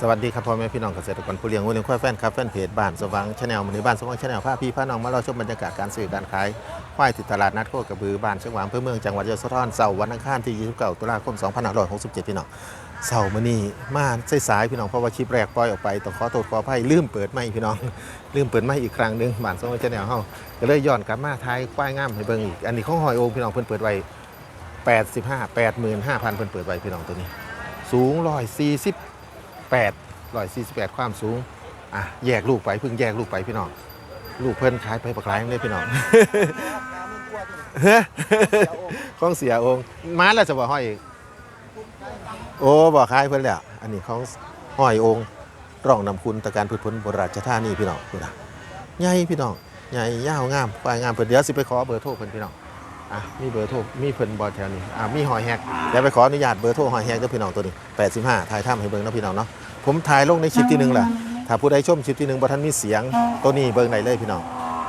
สวัสดีครับพ่อแม่พี่น้องเกษตรกรผู้เลี้ยงวัวเลี้ยงควายแฟนครับแฟนเพจบ้านสว่างชาแนลมือบ้านสว่างชาแนลพาพี่พาน้องมาเราชมบรรยากาศการซื้อการขายควายติดตลาดนัดโคกระบือบ้านเชียงหวางอำเภอเมืองจังหวัดยโสธรเสาร์วันอังคารที่29ตุลาคม2567 พี่น้องเสาร์มื้อนี้มาสายๆพี่น้องเพราะว่าคลิปแรกปล่อยออกไปต้องขอโทษขออภัยลืมเปิดไมค์พี่น้องลืมเปิดไมค์อีกครั้งหนึงบ้านสว่างชาแนลเฮาก็เลยย้อนกลับมาทายควายงามให้เบิ่งอีกอันนี้ของหอยโองพี่น้องเพิ่นเปิดไว้85 85,000เพิ่นเปิดไว้พี่น้องตัวนี้ สูง 148 148 ความสูง อะ แยกลูกไปเพิ่งแยกลูกไปพี่น้อง ลูกเพิ่นขายไปปลากรายเลยพี่น้องเฮ้ยของเสียองค์มาแล้วจะบอกห้อยอีกโอ้บอกขายเพิ่นแล้ว อันนี้ของห้อยองค์ร่องนำคุณตะการพืชผลโบราชธานีพี่น้องคุณนะใหญ่พี่น้องใหญ่ยาวงามควายงามเพิ่นเดี๋ยวสิไปขอเบอร์โทรเพิ่นพี่น้อง อะมีเบอร์โทรมีเพิ่นบอแถวนี้อะมีหอยแฮกเดี๋ยวไปขออนุญาตเบอร์โทรหอยแฮกเด้อพี่น้องตัวนี้85ถ่ายถ้ำให้เบิ่งเนาะพี่น้องเนาะผมถ่ายลงในคลิปที่หนึ่งแหละถ้าผู้ใดชมคลิปที่หนึ่งบ่ทันมีเสียงตัวนี้เบิ่งได้เลยพี่น้อง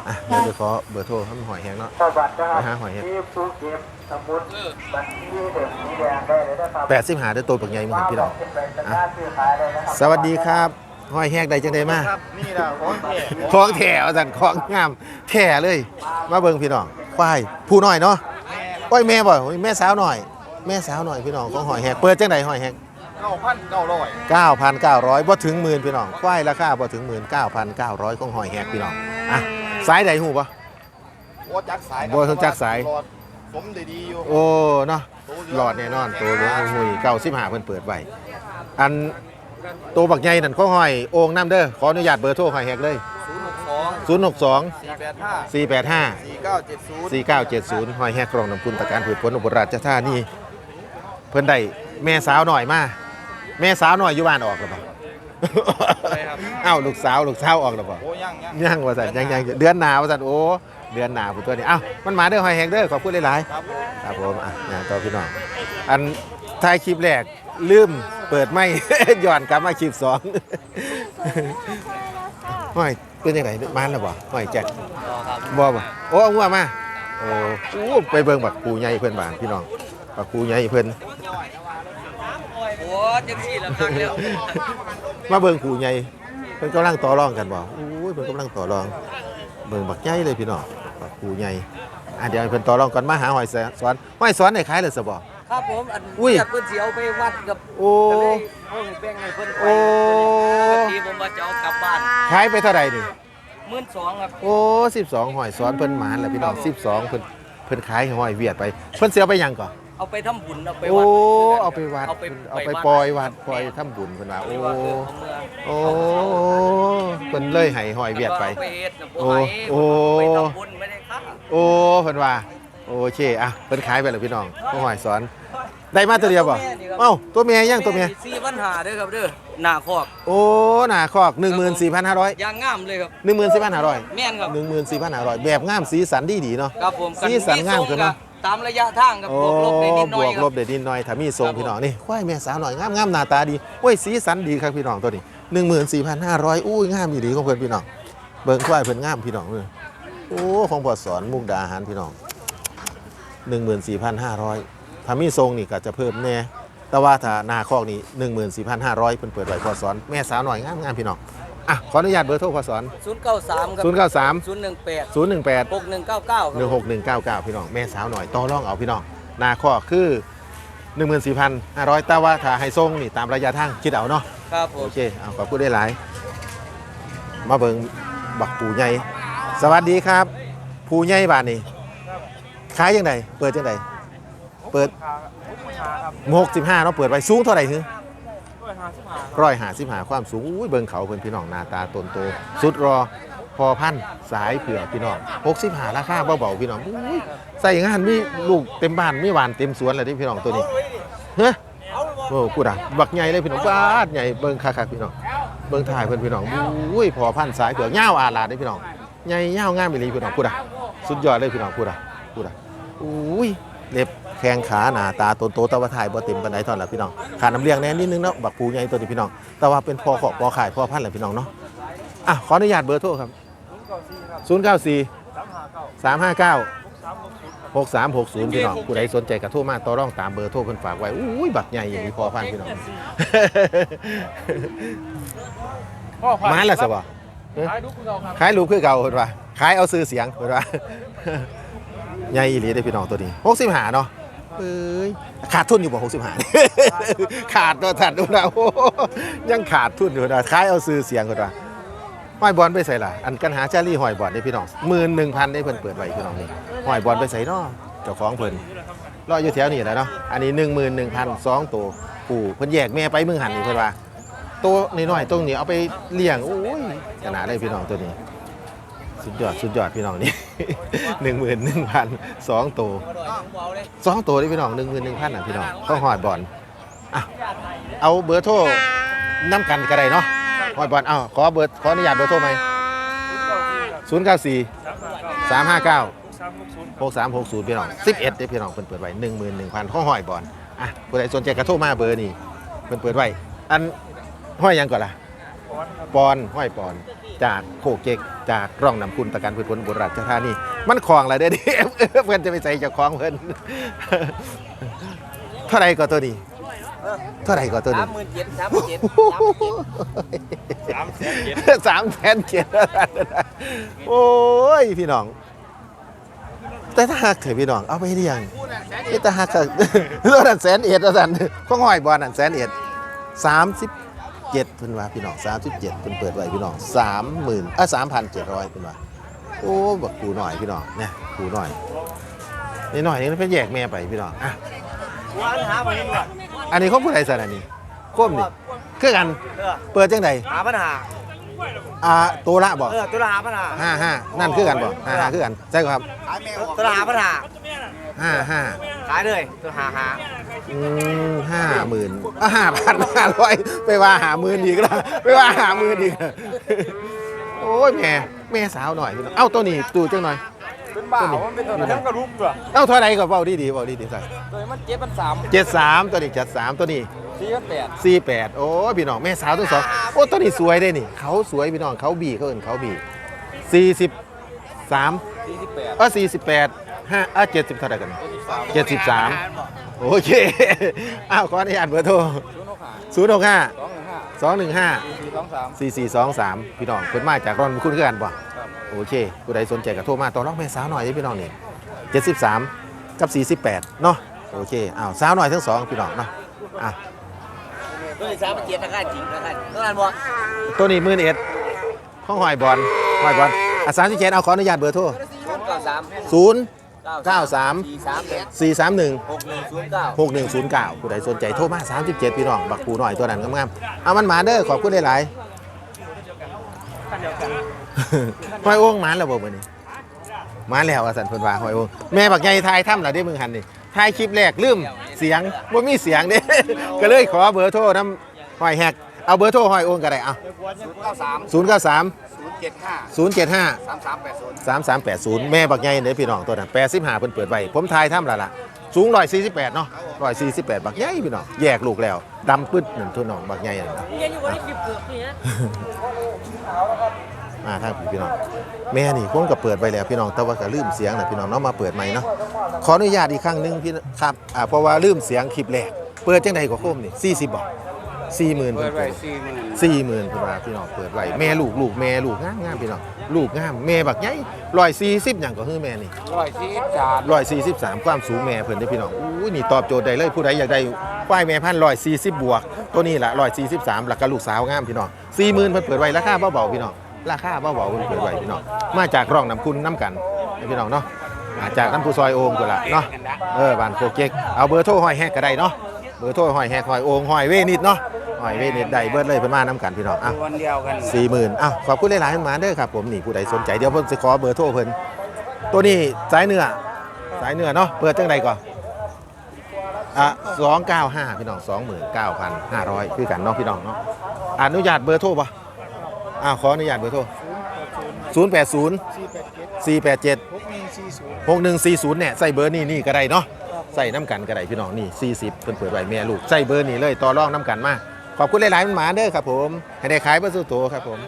อะเดี๋ยวไปขอเบอร์โทรให้หอยแฮกเนาะสวัสดีครับไปหาหอยเห็ดที่ภูเก็ตสมุทรบัตรที่เด็กสีแดงได้เลยนะครับแปดสิบหาเด้อตัวปักใหญ่มึงเห็นพี่น้องเป็นใบสัญญาซื้อขายเลยนะครับสวัสดีครับห้อยแฮกได้จังไดมาครับนี่แหละของแท้ของแถวสันของงามแถเลยมาเบิ่งพี่น้อง ควายผู้น้อยเนาะโอ้ยแม่บ่โอ้ยแม่สาวหน่อย แม่สาวหน่อยพี่น้องของหอยแฮกเปิดจังไดหอยแฮกเก้าพันเก้าร้อย9,900บ่ถึงหมื่นพี่น้องควายราคาบ่ถึงหมื่น9,900ของหอยแฮกพี่น้องอะสายใดหูบ่ โอ้จักสายโอ้จักสาย หลอดผมได้ดีอยู่โอ้เนาะหลอดแน่นอนตัวเหลืองหุย95เพิ่นเปิดไว้อันตัวบักใหญ่นั่นของหอยโอ่งน้ำเด้อขออนุญาตเบอร์โทรหอยแฮกเลย ศูนย์หกสอง062 สี่แปดห้า485 สี่เก้าเจ็ดศูนย์4970หอยแหกกรองน้ำคุณตะการผืนผลอุบลราชธานีเพิ่นได้แม่สาวหน่อยมาแม่สาวหน่อยอยู่บ้านออกแล้วบ่เอ้าลูกสาวลูกสาวออกแล้วบ่โอ้ยังยังยังว่าซั่นยังยังเดือนหน้าว่าซั่นโอ้เดือนหน้าพุ่นตัวนี้เอ้ามันมาเด้อหอยแหกเด้อขอบคุณหลายครับผมๆครับผมอะอย่างต่อพี่น้องอันท้ายคลิปแรกลืมเปิดไม่ ย้อนกลับมาคลิปสอง ห้อย เป็นยังไงมาแล้วบ่ห้อยแจ็คบ่บ่โอ้เอางัวมาโอ้โอ้ไปเบิ่งบักปูใหญ่เพิ่นบ้านพี่น้องบักปูใหญ่เพิ่นโอ้จังสี่ละครั้งแล้วมาเบิ่งปูใหญ่เพิ่นกำลังต่อรองกันบ่โอ้ยเพิ่นกำลังต่อรอง เบิ่งบักใหญ่เลยพี่น้องบักปูใหญ่อะเดี๋ยวให้เพิ่นต่อรองก่อนมาหาหอยแสนสอนหอยสอนได้ขายเลยซะบ่ ครับผมอันอุ้ยจัดเพิ่นสิเอาไปวัดกับโอ้ ก็เลยเอาให้แบ่งให้เพิ่นไปโอ้ปกติผมว่าจะเอากลับบ้านขายไปเท่าไหร่นี่มื่นสองครับ โอ้12หอยสอนเพิ่นหมานแล้วพี่น้อง12เพิ่นเพิ่นขายให้หอยเวียดไป เพิ่นสิเอาไปหยังก่อน เอาไปทำบุญเอาไปโอ้ วัดเอาไปวัดเอาไปเอาไปปล่อยวัดปล่อยทำบุญเพิ่นว่าไปโอ้วัดเออเอาเมืองโอ้ เพิ่นเลยให้หอยเวียดไปอาไปเฮ็ดน่ะบ่โอ้ให้โอ้ไปทำบุญไม่ได้ค่าโอ้เพิ่นว่า โอเคอะเพิ่นขายไปแล้วพี่น้องผู้หอยสอนได้มาตัวเดียวบ่เอ้าตัวเมียยังตัวเมียสี่ปัญหาเด้อครับเด้อหน้าคอกโอ้หน้าคอก14,500ยางงามเลยครับ14,500แม่นครับ14,500แบบงามสีสันดีดีๆเนาะครับผมสีสันงามขึ้นเนอะตามระยะทางครับโอ้บวกลบได้นิดหบน่อวยกคลรับบได้นิดหน่อยถ้ามีทรงพี่น้องนี่ควายแม่สาวหน่อยงามงามหน้าตาดีโอ้ยสีสันดีครับพี่น้องตัวนี้14,500อุ้ยงามดีๆของเพิ่นพี่น้องเบิ่งควายเพิ่นงามพี่น้องเด้อโอ้ของพ่อสอนมุกดาหารพี่น้อง 14,500ถ้ามีทรงนี่ก็จะเพิ่มแน่แต่ว่าถ้าหน้าคอกนี่14,500เพิ่นเปิดไว้พอสอนแม่สาวหน่อยงามงามพี่น้องอะขออนุญาตเบอร์โทรพอสอน093 ครับ 093 018 018 6199 ครับ 16199 พี่น้องแม่สาวหน่อยต่อรองเอาพี่น้องหน้าคอกคือ 14,500แต่ว่าถ้าให้ทรงนี่ตามระยะทางคิดเอาเนาะ ครับผโอม เคเอาขอบคุณได้หลาย มาเบิงบักปูใหญ่ สวัสดีครับ ปูใหญ่บ้านนี่ ขายยังไงเปิดยังไงเปิดหกสิบห้าเนาะเปิดไว้สูงเท่าไหร่ถึงร้อยหาสิบหาความสูงอุ้ยเบิงเขาเพิ่นพี่น้องหน้าตาตนโตสุดรอพอพันธุ์สายเผือกพี่น้องหกสิบหาราคาเบาๆพี่น้องอุ้ยใส่งานมีลูกเต็มบ้านมีหวานเต็มสวนเลยที่พี่น้องตัวนี้เฮ้ยโอ้กูด่ะบักใหญ่เลยพี่น้องบาดใหญ่เบิงคักๆพี่น้องเบิ่งถ่ายเพิ่นพี่น้องอุ้ยพอพันธุ์สายเผือกยาวอาลาดเด้พี่น้องใหญ่ยาวงามอีหลีพี่น้องพูดอะสุดยอดเลยพี่น้องพูดอะพูดอะ อุ้ยเล็บแข้งขาหน้าตาโตโตๆแต่ว่าถ่ายบ่เต็มปานใดเท่านั้นล่ะพี่น้องขาน้ำเลี้ยงแน่นิดนึงเนาะบักปูใหญ่ตัวนี้พี่น้อง แต่ว่าเป็นพอขอกพอขายพอพันธุ์แหละพี่น้องเนาะอะขออนุญาตเบอร์โทรครับ094 359หกสามหกศูนย์พี่น้องผู้ใดสนใจกระโทรมาต่อรองตามเบอร์โทรเพิ่นฝากไว้อุ้ยบักใหญ่อย่างนี้พอพันพี่น้องมาแล้วสบขายดูคุณเราครับขายรูปคือเก่าเพิ่นว่าขายเอาซื้อเสียงเพิ่นว่า ใหญ่อีหลีได้อพี่น้องตัวนี้65เนาะเอ้ยขาดทุนอยู่บ่65ขาดตัวทัดดูนะโอ้ยังขาดทุนอยู่นะขายเอาซื้อเสียงเพิ่นว่าหอยบอลไปใส่ล่ะอันกันหาจารี่หอยบอลได้อพี่น้อง11,000ได้เพิ่นเปิดไว้พี่น้องนี่หอยบอลไปใส่เนาะเจ้าของเพิ่นรออยู่แถวนี้แหละเนาะอันนี้11,000สองตัวปู่เพิ่นแยกแม่ไปมึงหันนี่เพิ่นว่าตัวน้อยๆตรงนี้เอาไปเลี้ยงโอ้ยขนาดเลยพี่น้องตัวนี้ สุดยอด สุดยอดพี่น้องนี่ หนึ่งหมื่นหนึ่งพันสองตัวมาดอยของเบาเลยสองตัวนี่พี่น้องหนึ่งหมื่นหนึ่งพันอะพี่น้องข้าวหอดบอลอะเอาเบอร์โทรน้ำกันก็ได้เนาะหอดบอลเอาขอเบอร์ขออนุญาตเบอร์โทรไหมศูนย์เก้าสี่สามห้าเก้าหกสามหกศูนย์พี่น้องสิบเอ็ดพี่น้องเพิ่นเปิดไว้หนึ่งหมื่นหนึ่งพันข้าวหอยบอลอะผู้ใดสนใจกระโทรมาเบอร์นี่เพิ่นเปิดไว้อันห้อยหยังก่อนล่ะ ปอนห้อยปอน จากโคเกกจากร่องนำคุณตะการพืชผลบุรีราชธานีมันคลองอะไรเด้อดิเพื่อนจะไปใส่เจากคลองเพื่อนเท่าไหรก็ตัวนี้เท่าไหรก็ตัวสานี้มหมื่นเจ็ดสามหมื่นเจ็ดสามหมื่นเจ็ดสามแสนเจ็ดโอ้ยพี่น้อง แต่ถ้าหักเถอะพี่น้องเอาไปเลี้ยงนี่แต่หักเถอะตัวนั้นแสนเอ็ดตัวนั้นข้องห้อยบอลนั่นแสนเอ็ดสามสิบ เจ็ดเพิ่นว่าพี่น้องสามสิบเจ็ดเพิ่นเปิดไว้พี่น้องสามหมื่นอะสามพันเจ็ดร้อยเพิ่นว่าโอ้บักกูหน่อยพี่น้องเนี่ยกูหน่อยนี่หน่อยนี่เพิ่นแยกแม่ไปพี่น้องอะวันหามาเห็นว่าอันนี้ของผู้ใดสันอันนี้โค้มนี่คือกันเออเปิดจังใดหาปัญหาอ่าตัวละบ่เออตัวละหาปัญหาห้าห้านั่นคือกันบ่ห้าห้าคือกันใช่ครับตัวละหาปัญหา ห้าห้าขายเลยตัวหาหาอืมห้าหมื่นอะห้าพันห้าร้อยไปว่าหาหมื่นอีกแล้วไปว่าหาหมื่นอีกแล้วโอ้ยแม่แม่สาวหน่อยพี่น้องเอ้าตัวนี้ตูจังหน่อยเป็นบ่าวมันเป็นตัวน้ำกระรุบด้วยเอ้าเท่าไรก็เบาดีดีๆเบาดีดีๆใส่ตัวมันเจ็ดพันสามเจ็ดสามตัวนี้เจ็ดสามตัวนี้สี่พันแปดสี่แปดโอ้ยพี่น้องแม่สาวตัวสองโอ้ตัวนี้สวยได้นี่ เขาสวยพี่น้องเขาบีเขาเอินเขาบีสี่สิบสามสี่สิบแปดเออสี่สิบแปด ห้าอะเจ็ดสิบเท่าไหร่กันเจ็ดสิบสามเจ็ดสิบสามโอเค อ้าวขออนุญาตเบอร์โทรศูนย์หกห้าศูนย์หกห้าสองหนึ่งห้าสองหนึ่งห้าสี่สองสามสี่สี่สองสามพี่น้องคนมาจากร่อนคุณคือกันป่ะครับโอเคผู้ใดสนใจก็โทรมาต่อรองแม่สาวหน่อยเด้อพี่น้องนี่เจ็ดสิบสามกับสี่สิบแปดเนาะโอเคอ้าวสาวหน่อยทั้งสองพี่น้องเนาะอะตัวที่สามมันเจ็ดราคาจริงราคาตัวนั้นบ่ตัวนี้มือเอ็ดข้องหอยบอลหอยบอลอะสามสิบเจ็ดเอาขออนุญาตเบอร์โทรศูนย์ เก้าสามศูนย์เก้าสามสี่สามแปดสี่สามหนึ่งหกหนึ่งศูนย์เก้าหกหนึ่งศูนย์เก้าผู้ใดสนใจโทรมาสามสิบเจ็ดพี่น้อง บักปูหน่อยตัวนั้นงามๆเอามันหมาเด้อขอบคุณหลายๆหอยโอ่งหมานแล้วบ่มื้อนี้หมาแล้วว่าสันเพิ่นว่าหอยโอ่งแม่บักใหญ่ทายถ้ำล่ะเด้มึงหันนี่ทายคลิปแรกลืมเสียงบ่มีเสียงเด้ ก็เลยขอเบอร์โทรนำหอยแฮกเอาเบอร์โทรหอยโอ่งก็ได้เอาศูนย์เก้าสาม093ศู นย์เจ็ดห้า075 สามสามแปดศูนย์3380 แม่บักใหญ่เด้อพี่น้องตัวนั้น85เพิ่นเปิดไว้ผมทายถ้ำล่ะล่ะ สูง148เนาะ148 บักใหญ่พี่น้อง แยกลูกแล้วดำปึ๊ดหนึ่งทุนน้องบักใหญ่นั่นนะ เรียนอยู่วันนี้คลิปเกือบนี่นะมาทางพี่พี่น้อง แม่นี่ผมก็เปิดไปแล้วพี่น้องแต่ว่าก็ลืมเสียงนะพี่น้องเนาะมาเปิดใหม่เนาะขออนุญาตอีกครั้งหนึงพี่ครับอ่าเพราะว่าลืมเสียงคลิปแรกเปิดจังใดก็โคมนี่40บ่ 40,000เปิเพิ่ดนไว้เปิดสี่หมื่น40,000เพิ่นว่าพี่น้องเปิดไว้แม่ลูกลูกแม่ลูกงามงามพี่น้องลูกงามแม่บักใหญ่140หยังก็คือแม่นี่ร้อยสี่จานร้อยสี่สิบสามความสูงแม่เพิ่นได้อพี่น้องอู้ยนี่ตอบโจทย์ได้เลยผู้ใดอยากได้ควายแม่พันร้อยสี่สิบบวก ตัวนี้ละร้อยสี่สิบสามหลักกลูกสาวงามพี่น้องสี่หมื่นเพิ่นเปิดไว้ราคาเบาๆพี่น้องราคาเบาๆเพิ่นเปิดไว้พี่น้องมาจากร่องน้ำคุณน้ำกันให้พี่น้องเนาะมาจากน้ำผู้ซอยโอมก็ละเนาะเออบ้านโคเก๊กเอาเบอร์โทรห้อยแฮกก็ได้เนาะ เบอร์โทรห้อยแฮกห้อยโองห้อยเวนิดเนาะห้อยเวนิดได้เบิดเลยเพิ่นมาน้ำกันพี่น้องอะวันเดียวกันสี่หมื่นอ้าวขอบคุณหลายๆท่านมาเด้อครับผมนี่ผู้ใดสนใจเดี๋ยวผมจะขอเบอร์โทรเพิ่นตัวนี้สายเนื้อสายเนื้อเนาะเปิดจังใดก่อนอะสองเก้าห้าพี่น้องสองหมื่นเก้าพันห้าร้อยคือกันเนาะพี่น้องเนาะอนุญาตเบอร์โทรป่ะอ้าวขออนุญาตเบอร์โทรศูนย์แปดศูนย์สี่แปดเจ็ดหกหนึ่งสี่ศูนย์เนี่ยใส่เบอร์นี่นี่ก็ได้เนาะ ใส่น้ำกันก็ได้พี่น้องนี่สี่สิบเพิ่นเปิดไว้แม่ลูกใส่เบอร์นี่เลยต่อรองน้ำกันมาขอบคุณหลายๆมันหมาเด้อครับผมให้ได้ขายเบอร์สู้ตัวครับผม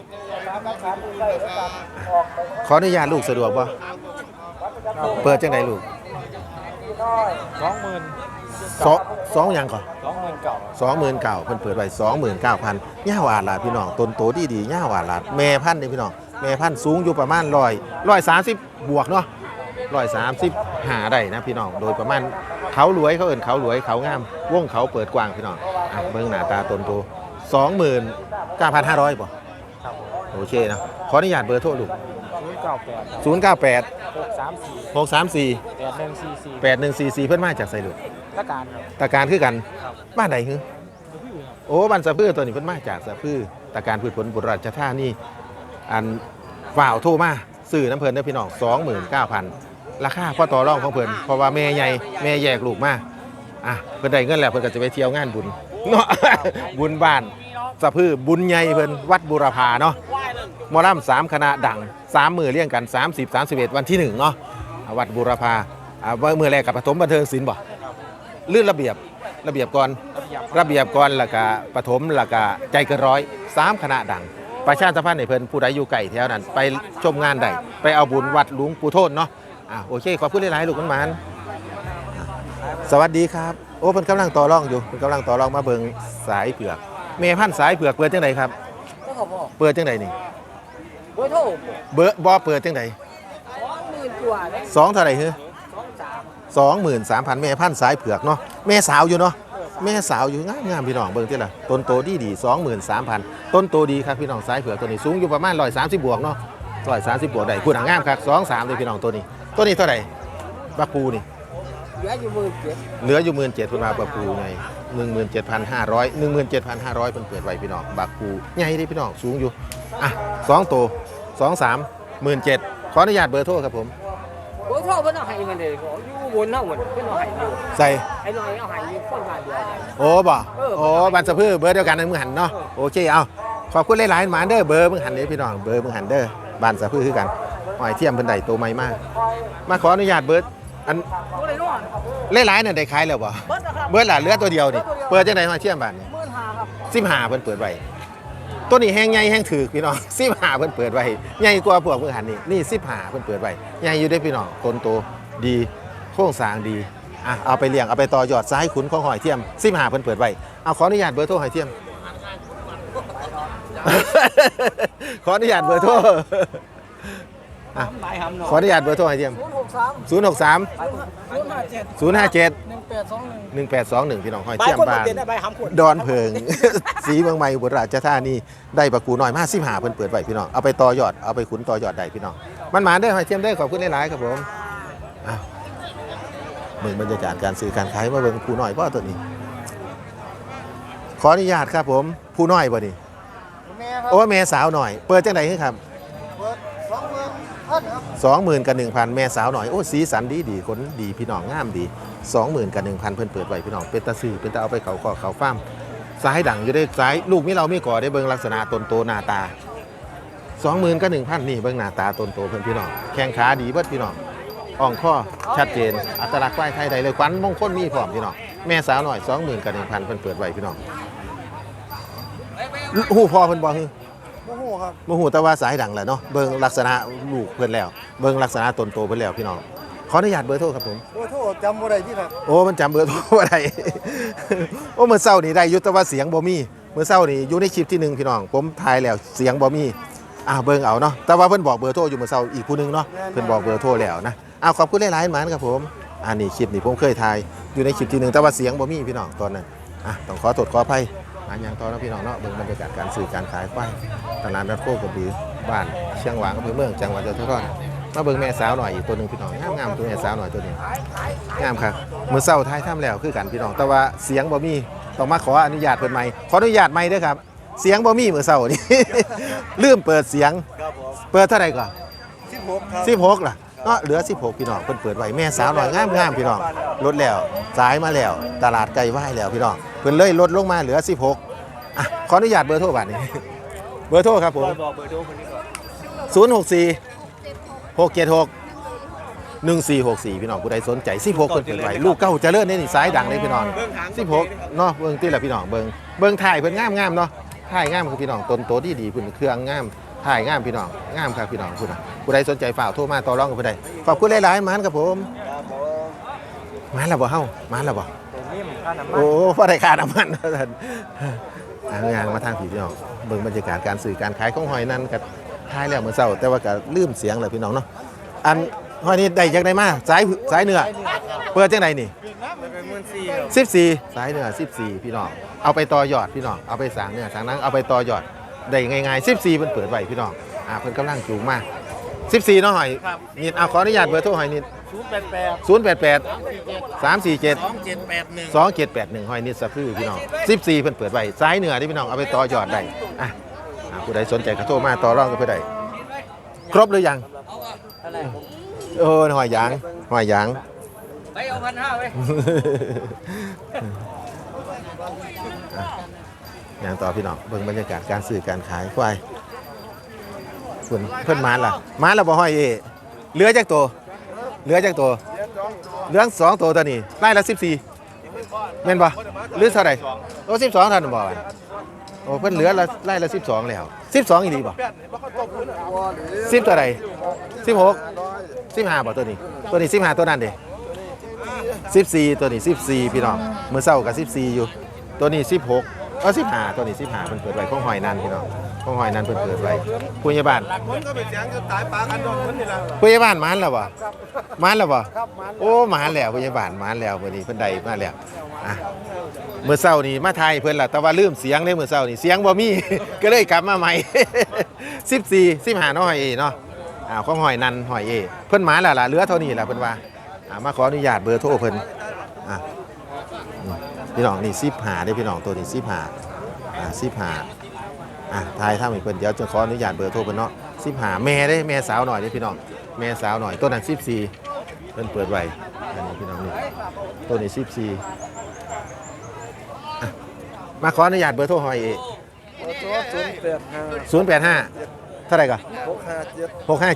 ขออนุญาตลูกสะดวกป่ะเปิดจังไดลูกสองหมื่นสองสองอย่างก่อนสองหมื่นเก่าสองหมื่นเก้าเพิ่นเปิดไว้สองหมื่นเก้าพันย่าหวานหลาดพี่น้องต้นโตดีดีๆย่าหวานหลาดแม่พันธุ์นี่พี่น้องแม่พันธุ์สูงอยู่ประมาณร้อยร้อยสามสิบบวกเนาะร้อยสามสิบหาได้นะพี่น้องโดยประมาณ เขาหลวยเขาเอินเขาหลวยเขางามวงเขาเปิดกว้างพี่น้องอะเบิ่งหน้าตาต้นโตสองหมื่นเก้าพันห้าร้อยป่ะครับโอเคนะขออนุญาตเบอร์โทรลูกศูนย์เก้าแปดศูนย์เก้าแปดหกสามสี่หกสามสี่แปดหนึ่งสี่สี่แปดหนึ่งสี่สี่เพื่อนมาจากไซลูกละการครับตาการคือกันครับบ้านไหนฮึพี่ครับโอ้บ้านสะพือตัวนี้เพิ่นมาจากสะพือตาการพืชผลบุรีราชธานีอันฝ่าวโทรมาซื้อน้ำเพิ่นเด้อพี่น้อง29,000 ราคาพ่อต่อรองของเพิ่นเพราะว่าแม่ใหญ่แม่แยกลูกมาอะเพิ่นได้เงินแล้วเพิ่นก็จะไปเที่ยวงานบุญเนาะบุญบ้านสะพือบุญใหญ่เพิ่นวัดบุรพาเนาะมอลำสามคณะดังสามมือเรียงกัน 30 31 วันที่หนึ่งเนาะวัดบุรพาอ่ามือแรกกับปฐมบันเทิงศิลป์บ่ลื่นระเบียบระเบียบก่อนระเบียบระเบียบก่อนแล้วก็ปฐมแล้วก็ใจเกินร้อยสามคณะดังประชาสัมพันธ์ให้เพิ่นผู้ใดอยู่ไกลแถวนั้น ไปชมงานใดไปเอาบุญวัดหลวงปู่โทษเนาะ อะโอเคขอบคุณหลายๆลูกมันมันสวัสดีครับ โอ้เพิ่นกำลังต่อรองอยู่เพิ่นกำลังต่อรองมาเบิงสายเผือกเมพันธุ์สายเผือกเปิดจังไดครับก็ขอบอกเปิดจังไดนี่เบอร์โทรเบอร์บ่เปิดจังไดสองหมื่นกว่าเลยสองเท่าไหร่ฮะสองสามสองหมื่นสามพันแม่พันธุ์สายเผือกเนาะแม่สาวอยู่เนาะแม่สาวอยู่งามงามพี่น้องเบิ่งที่ละต้นโตดีดีสองหมื่นสามพันต้นโตดีครับพี่น้องสายเผือกตัวนี้สูงอยู่ประมาณร้อยสามสิบบวกเนาะร้อยสามสิบบวกได้คุณงามครับสองสามเลยพี่น้องตัวนี้ ตัวนี้เท่าไหร่บักปูนี่ เหลืออยู่หมื่นเจ็ดเหลืออยู่หมื่นเจ็ดพันบาทบักปูไงหนึ่งหมื่นเจ็ดพันห้าร้อยหนึ่งหมื่นเจ็ดพันห้าร้อยเป็นเปิดไว้พี่น้องบักปูใหญ่เดิพี่น้องสูงอยู่อะสองตัวสองสามหมื่นเจ็ดขออนุญาตเบอร์โทรครับผมเบอร์โทรเพิ่นเอาให้มันเลยอยู่บนเท่าเหมือนเพิ่นเอาให้อยู่ใส่ ไอ้น้อยเอาให้อยู่คนบ้านเดียวกัน โอ้บ่เออ โอ้บันสะพือเบอร์เดียวกันนั่นมึงหันเนาะ โอเค เอาขอบคุณหลายๆหมาเด้อเบอร์มึงหันเด้อพี่น้อง เบอร์มึงหันเด้อบ้านสะพือคือกัน หอยเทียมเพิ่นได้โตใหม่มาก มาขออนุญาตเบิร์ดอันตัวไหนน้อยหลายๆนั่นได้ขายแล้วบ่เบิร์ดนะครับเบิร์ดล่ะเหลือตัวเดียวนี่เปิดจังได๋หอยเทียมบาทนี่หมื่นห้าครับ15เพิ่นเปิดไว้ตัวนี้แห้งใหญ่แห้งถือพี่น้อง15เพิ่นเปิดไว้ใหญ่กว่าพวกมึงหันนี่นี่15เพิ่นเปิดไว้ใหญ่อยู่เด้อพี่น้องต้นโตดีโครงสร้างดีอะเอาไปเลี้ยงเอาไปต่อยอดซ้ายขุนของหอยเทียม15เพิ่นเปิดไว้เอาขออนุญาตเบอร์โทรหอยเทียมขออนุญาตเบอร์โทร อะหลายหำหน่อขออนุญาตเบอร์โทรหอยเทียมศูนย์หกสาม063 ศูนย์ห้าเจ็ด057 หนึ่งแปดสองหนึ่ง 1821พี่น้องหอยใบเทียมคนบ้านเด่นได้ใบหำขวดดอนเพิง สีเมืองใหม่อุบลราชธานีได้ประกูน้อยมากสิบหาเพิ่นเปิดไว้พี่น้องเอาไปต่อยอดเอาไปขุนต่อยอดได้พี่น้องมันหมานได้อหอยเทียมได้อขอบคุณหลายๆครับผมอ้าวเบิ่งบรรยากาศการซื้อการขายมาเบิ่งผู้น้อยพ่อตัวนี้ ขออนุญาตครับผมผู้น้อยบ่นี่แม่ครับโอ้แม่สาวหน่อย เปิดจังไดครับ สองหมื่นกับหนึ่งพันแม่สาวหน่อยโอ้สีสันดีดีขนดีพี่น้องงามดีสองหมื่นกับหนึ่งพันเพิ่อนเปิดไว้พี่น้องเป็นตาซื้อเป็นตาเอาไปเขาขอเขาฟ้าร์มสายดังอยู่ได้สายลูกมีเรามีก่อได้เบิ่งลักษณะตนโตหน้าตาสองหมื่นกับหนึ่งพันนี่เบิ่งหน้าตาตนโตเพิ่อนพี่น้องแข้งขาดีเบิดพี่น้องอ่องข้อชัดเจน อัตลักษณ์ควไทยใดเลยควันมงคลมีพร้อมพี่น้องแม่สาวหน่อยสองหมื่นกับหนึ่งพันเพิ่อนเปิดไว้พี่น้องหูพอเพิ่อนบอกคือ โอ้โหครับโมโหแต่ว่าสายดังแหละเนาะเบิ่งลักษณะลูกเพิ่นแล้ว เบิ่งลักษณะตนโตเพิ่นแล้วพี่น้องขออนุญาตเบอร์โทรครับผม โอ้โหจำบ่ได้ที่ครับโอ้มันจำเบอร์โทรบ่ได้ โอ้เมื่อเช้านี่ได้อยุแต่ว่าเสียงบ่มีเมื่อเช้านี่อยู่ในคลิปที่หนึ่งพี่น้อง ผมถ่ายแล้วเสียงบ่มีอ่าเบิ่งเอาเนาะแต่ว่าเพิ่นบอกเบอร์โทรอยู่เมื่อเช้าอีกผู้หนึงเนาะเพิ่นบอกเบอร์โทรแล้วนะอ้าวขอบคุณหลายๆหมานครับผมอันนี้คลิปนี่ผมเคยถ่ายอยู่ในคลิปที่หนึ่งแต่ว่าเสียงบ่มีพี่น้องตอนนั้นอะต้องขอโทษขออภัย อันยังต่อนะพี่น้องเนาะเบิ่งบรรยากาศการสื่อการขายควายตลาดนัดโคกระบือบ้านเชียงหวางอำเภอเมืองจังหวัดยะโสธรมาเบิ่งแม่สาวหน่อยอีกตัวหนึงพี่น้องงามๆตัวแม่สาวหน่อยตัวนี้งามครับมือเศร้าท้ายถ้ำแล้วคือกันพี่น้อง แต่ว่าเสียงบ่มีต้องมาขออนุญาตเพิ่นใหม่ขออนุญาตใหม่เด้อครับ เสียงบ่มีมือเศร้านี่ลืมเปิดเสียงครับผมเปิดเท่าไหร่ก่อนสิบหกครับ16ล่ะ เนาะเหลือ 16 พี่น้องเพิ่นเปิดไว้แม่สาวหน่อยงามงามๆพี่น้องลดแล้วสายมาแล้ว ตลาดไก่ไหว้แล้วพี่น้องเพิ่นเลยลดลงมาเหลือ 16อะขออนุญาตเบอร์โทรบัดนี้ เบอร์โทรครับผมบอกเบอร์โทรคนนี้ก่อน064 676 1464 พี่น้องผู้ใดสนใจ16เพิ่นเปิดไว้ลูกเก้าเจริญในนี่สายดังเลยพี่น้องเบื้องหาง16เนาะเบิ่งติละพี่น้องเบิ่งเบิ่งถ่ายเพิ่นงามงามๆเนาะถ่ายงามคือพี่น้องต้นโตที่ดีเพิ่นเครื่องงาม ถ่ายงามพี่น้องงามครับพี่น้องผู้ใดผู้ใดสนใจฝากโทรมาต่อรองกับผู้ใดขอบคุณหลายๆหมานครับผมครับผมมาแล้วบ่เฮามาแล้วบ่ตัวนิ่มค่าน้ำมันโอ้พอได้ค่าน้ำมันว่าซั่นอ่างยางมาทางผีพี่น้องเบิ่งบรรยากาศการสื่อการขายของหอยนั่นกับท้ายแล้วเมื่อเช้า แต่ว่าก็ลืมเสียงเลยพี่น้องเนาะอันหอยนี่ได้จังไดมาสายสายเนื้อเปิดจังไดนี่มันเป็นหมื่นสี่ครับ14สายเนื้อ14พี่น้องเอาไปต่อยอดพี่น้องเอาไปสร้างเนื้อสร้างหนังเอาไปต่อยอด ได้ง่ายๆ14เพิ่นเปิดไว้พี่น้องอ่าเพิ่นกำลังจูงมา14เนาะหอยนิดเอาขออนุญาตเบอร์โทรหอยนิดศูนย์แปดแปด088สอง347เจ็ดแปดหนึ่ง2781หอยนิดสะพื้พี่น้อง14เพิ่นเปิดไว้สายเหนือที่พี่น้องเอาไปต่อยอดได้อะอ่าผู้ใดสนใจก็โทรมาต่อรองกับผู้ใดครบหรือยังอะไรผมโอ้หอยยางหอยยาง ไปเอาพันห้าไว้ อย่างต่อพี่น้องเบิ่งบรรยากาศการซื้อการขายควายเพิ่นเพิ่นมาล่ะมาแล้วบ่ห้อยเอเหลือจักตัวเหลือจักตัวเหลือสองตัวตัวนี้ไล่ละ14แม่นบ่หรือเท่าไหร่โอ้12ท่านบ่โอ้เพิ่นเหลือละไล่ละ12แล้ว12อีหลีบ่10ตัวใด16 15บ่ตัวนี้ ตัวนี้15ตัวนั้นเด้14ตัวนี้14พี่น้องมื้อเช้าก็14อยู่ ตัวนี้16 เออ15ตัวนี้15เพิ่นเปิดไว้ของหอยนันพี่น้องของหอยนันเพิ่นเปิดไว้ผู้ใหญ่บ้านคนก็เป็นเสียงจะตายปลากันโดนคนนี่แหละผู้ใหญ่บ้านมานแล้วบ่มานแล้วบ่โอ้มานแล้วผู้ใหญ่บ้านมานแล้วมื้อนี้เพิ่นได้มาแล้วอะมื้อเช้านี้มาถ่ายเพิ่นล่ะแต่ว่าลืมเสียงเด้มื้อเช้านี้เสียงบ่มี ก็เลยกลับมาใหม่ 14 15เนาะหอยเอเนาะอ่าของหอยนันหอยเอเพิ่นมาแล้วล่ะเหลือเท่านี้ล่ะเพิ่นว่าอ่ามาขออนุญาตเบอร์โทรเพิ่นอะอืม พี่น้องนี่15เด้อพี่น้องตัวนี้15อ่า15อะทายถ้ามีเพิ่นเดี๋ยวจะขออนุญาตเบอร์โทรเพิ่นเนาะ15แม่ได้แม่สาวหน่อยเด้อพี่น้องแม่สาวหน่อยต้นนั้น14เพิ่นเปิดไว้อันนี้พี่น้องนี่ต้นนี้14อะมาขออนุญาตเบอร์โทรหอยเอตัวศูนย์แปดห้า085 เท่าไหร่ก่อนหกห้า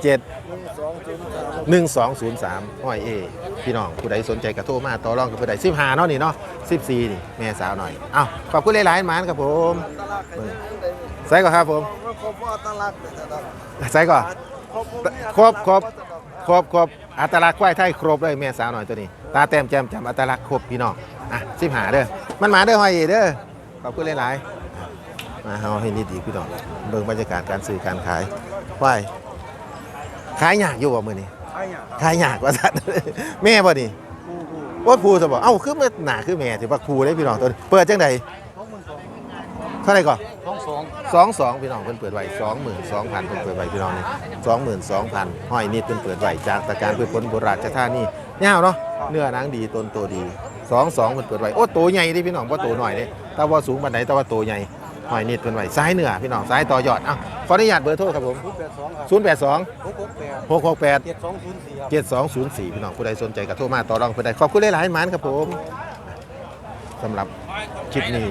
เจ็ด657หนึ่งสองศูนย์สาม1203หอยเอพี่น้องผู้ใดสนใจก็โทรมาต่อรองกับผู้ใด15เนาะนี่เนาะ14นี่แม่สาวหน่อยเอ้าขอบคุณหลายๆหมานครับผมใส่ก่อนครับผมครบว่าตลาดใส่ก่อนครบครบครบครบครบอัตลักษณ์ควายไทยครบเลยแม่สาวหน่อยตัวนี้ ตาแต้มแจ่มจำอัตลักษณ์ครบพี่น้องอะสิบหาเด้อมันมาเด้อหอยเอเด้อขอบคุณหลายๆ มาเฮาให้นิดอีกพี่น้องเบิ่งบรรยากาศการซื้อการขายควายขายยากอยู่บ่มื้อนี้ไอ้เนี่ยขายยากว่าซั่น แม่บ่นี่ว่าครูซะบ่เอ้าคือมันหน้าคือแม่สิว่าครูเด้พี่น้องตัวนี้เปิดจังไดเท่าไหร่ก่อนต้องสองสองสองพี่น้องเพิ่นเปิดไว้สองหมื่นสองพันเพิ่นเปิดไว้พี่น้องนี่สองหมื่นสองพันห้อยนิดเพิ่นเปิดไว้จากตะการพืชผลโบราณชาตินี่ยาวเนาะเนื้อหนังดีต้นโตดีสองสองเพิ่นเปิดไว้โอ้โตใหญ่เดิพี่น้องบ่โตหน่อยเด้แต่ว่าสูงปานใดแต่ว่าโตใหญ่ ห้อยนิดเพิ่นไว้ซ้ายเนื้อพี่น้องซ้ายต่อยอดเอ้าขออนุญาตเบอร์โทรครับผมศูนย์แปดสองครับ082หกหกแปด668เจ็ดสองศูนย์สี่ครับ7204 พี่น้องผู้ใดสนใจก็โทรมาต่อรองเพิ่นได้ขอบคุณหลายๆหมานครับผมสำหรับคลิปนี้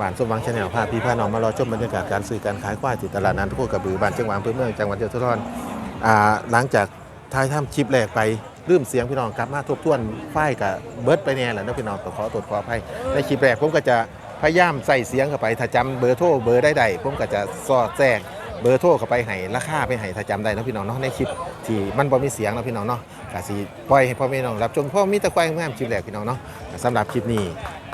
บ้านสมหวังชาแนลพาพี่พาน้องมารอชมบรรยากาศการซื้อการขายควายที่ตลาดนัดทุกกระบือบ้านเชียงหวางอำเภอเมืองจังหวัดยโสธรอ่าหลังจากท้ายถ้ำคลิปแรกไปลืมเสียงพี่น้องกลับมาทบทวนฝ้ายกับเบิร์ดไปแน่แหละนะพี่น้องต้องขอตรวจขออภัยในคลิปแรกผมก็จะ พยายามใส่เสียงเข้าไปถ้าจำเบอร์โทรเบอร์ได้ใดผมก็จะสอดแทรกเบอร์โทรเข้าไปให้ราคาไปให้ถ้าจำได้นะพี่น้องเนาะในคลิปที่มันบ่มีเสียงนะพี่น้องเนาะกสิปล่อยให้พ่อแม่น้องรับชมเพราะมีแต่ควายงามคลิปแรกพี่น้องเนาะสำหรับคลิปนี้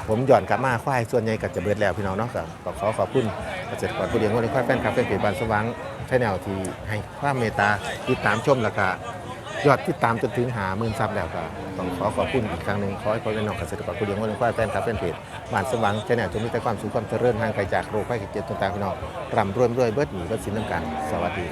ผมหย่อนกลับมาควายส่วนใหญ่ก็จะเบิดแล้วพี่น้องเนาะก็ขอขอบคุณเกษตรกรผู้เลี้ยงวัวเลยควายแฟนคลับแฟนเพจบานสว่างชแนลที่ให้ความเมตตาติดตามชมแล้วก็ ยอดที่ตามจนถึงหาหมื่นซับแล้วก็ต้องขอขอบคุณอีกครั้งหนึ่งขอให้พ่อแม่น้องเกษตรกรผู้เลี้ยงวัวเลี้ยงควายแฟนคลับแฟนเพจบ้านสว่างชแนลจงมีแต่ความสุขความเจริญห่างไกลจากโรคภัยไข้เจ็บต่างๆพี่น้องร่ำรวยรวยเบิดหนีเบิดสินน้ำกันสวัสดี